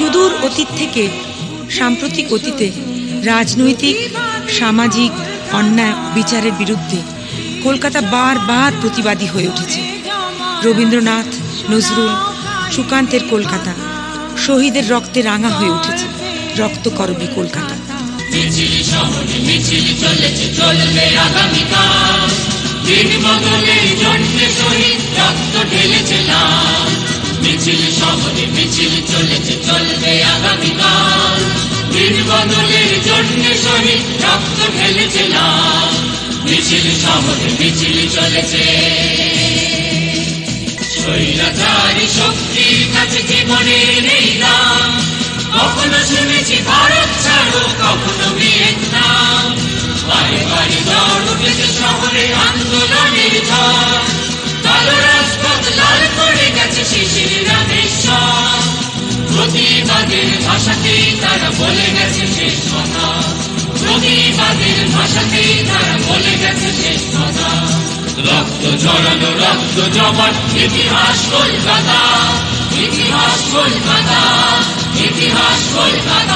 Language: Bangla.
সুদূর অতীত থেকে সাম্প্রতিক অতীতে রাজনৈতিক, সামাজিক অন্যায় বিচারের বিরুদ্ধে কলকাতা বারবার প্রতিবাদী হয়ে উঠেছে। রবীন্দ্রনাথ, নজরুল, সুকান্তের কলকাতা শহীদের রক্তে রাঙা হয়ে উঠেছে রক্তকরবী কলকাতা। মিছিল মিছিল চলেছে শহীদ রক্ত ঢেলেছে মিছিল শহরে মিছিল চলেছে। কাছে দাম কখনো শুনেছি ভারত ছাড়ো, কখনো ভিয়েতনাম। শহরে আন্দোলনের ঝড়। রাজপথ লাল করে গেছে শিশির রামেশ্বর প্রতিবাদের তারা বলে গেছে শেষ কথা। প্রতিবাদের ভাষাতেই তারা বলে গেছে শেষ কথা। রক্ত জড়ানো রক্ত জমাট, ইতিহাস কলকাতা ইতিহাস কলকাতা ইতিহাস কলকাতা।